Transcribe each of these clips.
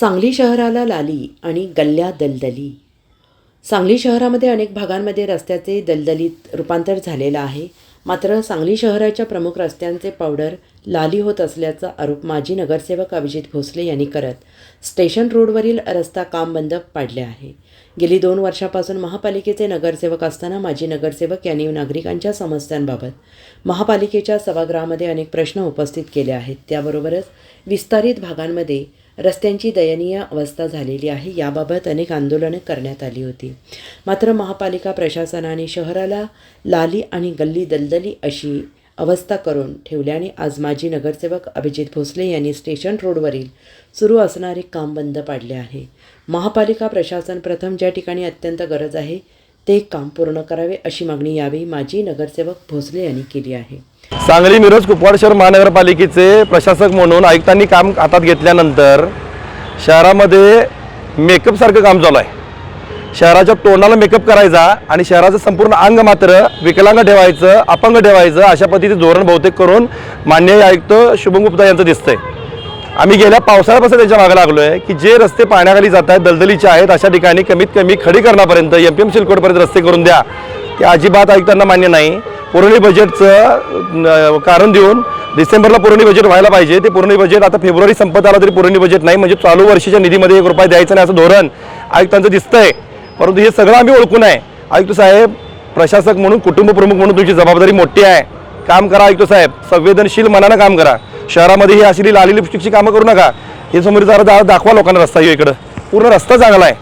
सांगली शहराला लाली आणि गल्ल्या दलदली. सांगली शहरामध्ये अनेक भागांमध्ये रस्त्याचे दलदलीत रूपांतर झालेलं आहे. मात्र सांगली शहराच्या प्रमुख रस्त्यांचे पावडर लाली होत असल्याचा आरोप माजी नगरसेवक अभिजित भोसले यांनी करत स्टेशन रोडवरील रस्ता काम बंद पाडले आहे. गेली दोन वर्षापासून महापालिकेचे नगरसेवक असताना माजी नगरसेवक यांनी नागरिकांच्या समस्यांबाबत महापालिकेच्या सभागृहामध्ये अनेक प्रश्न उपस्थित केले आहेत. त्याबरोबरच विस्तारित भागांमध्ये रस्त्यांची दयनीय अवस्था झालेली आहे. याबाबत अनेक आंदोलनं करण्यात आली होती. मात्र महापालिका प्रशासनाने शहराला लाली आणि गल्ली दलदली अशी अवस्था करून ठेवल्याने आज माजी नगरसेवक अभिजित भोसले यांनी स्टेशन रोडवरील सुरू असणारे काम बंद पाडले आहे. महापालिका प्रशासन प्रथम ज्या ठिकाणी अत्यंत गरज आहे ते काम पूर्ण करावे अशी मागणी यावेळी माजी नगरसेवक भोसले यांनी केली आहे. सांगली मिरज कुपवाड शहर महानगरपालिकेचे प्रशासक म्हणून आयुक्तांनी काम हातात घेतल्यानंतर शहरामध्ये मेकअपसारखं काम चालू आहे. शहराच्या तोंडाला मेकअप करायचा आणि शहराचं संपूर्ण अंग मात्र विकलांग ठेवायचं अपंग ठेवायचं अशा पद्धतीचं धोरण बहुतेक करून मान्य आयुक्त शुभम गुप्ता यांचं दिसतंय. आम्ही गेल्या पावसाळ्यापासून त्यांच्या मागे लागलो आहे की जे रस्ते पाण्याखाली जात आहेत दलदलीचे आहेत अशा ठिकाणी कमीत कमी खडीकरणापर्यंत एम पी एम सिलकोडपर्यंत रस्ते करून द्या. ते अजिबात आयुक्तांना मान्य नाही. पुरवणी बजेटचं कारण देऊन डिसेंबरला पुरवणी बजेट व्हायला पाहिजे. ते पुरवणी बजेट आता फेब्रुवारी संपत आला तरी पुरवणी बजेट नाही. म्हणजे चालू वर्षीच्या निधीमध्ये एक रुपया द्यायचं नाही असं धोरण आयुक्तांचं दिसतंय. परंतु हे सगळं आम्ही ओळखून आहे. आयुक्त साहेब प्रशासक म्हणून कुटुंब प्रमुख म्हणून तुमची जबाबदारी मोठी आहे. काम करा आयुक्त साहेब. संवेदनशील मनानं काम करा. शहरामध्ये ही अशी लाली लिपस्टिकची कामं करू नका. हे समोर जरा दा- दाखवा लोकांना रस्ता येऊ इकडं. पूर्ण रस्ता चांगला आहे.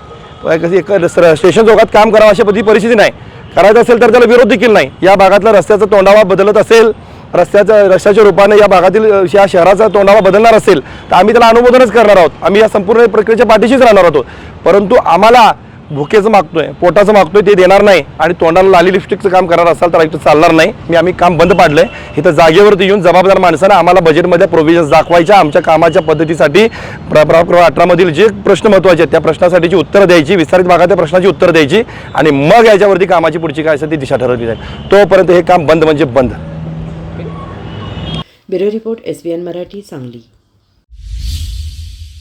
कसं एक स्टेशन चौकात काम करावं अशा पद्धती परिस्थिती नाही. करायचं असेल तर त्याला विरोध देखील नाही. या भागातला रस्त्याचा तोंडावा बदलत असेल रस्त्याच्या रस्त्याच्या रूपाने या भागातील या शहराचा तोंडावा बदलणार असेल तर आम्ही त्याला अनुमोदनच करणार आहोत. आम्ही या संपूर्ण प्रक्रियेच्या पाठीशीच राहणार आहोत. परंतु आम्हाला भुकेचं मागतोय पोटाचं मागतोय ते देणार नाही आणि तोंडाला लाली लिपस्टिकचं काम करणार असाल तर इथं चालणार नाही. मी आम्ही काम बंद पाडलंय. इथं जागेवरती येऊन जबाबदार माणसानं आम्हाला बजेटमध्ये प्रोव्हिजन्स दाखवायच्या आमच्या कामाच्या पद्धतीसाठी प्र अठरामधील जे प्रश्न महत्त्वाचे आहेत त्या प्रश्नासाठीची उत्तरं द्यायची विस्तारित भागाच्या प्रश्नाची उत्तरं द्यायची आणि मग याच्यावरती कामाची पुढची काय असेल ती दिशा ठरवली जाईल. तोपर्यंत हे काम बंद म्हणजे बंद. Bureau report S Marathi Sangli.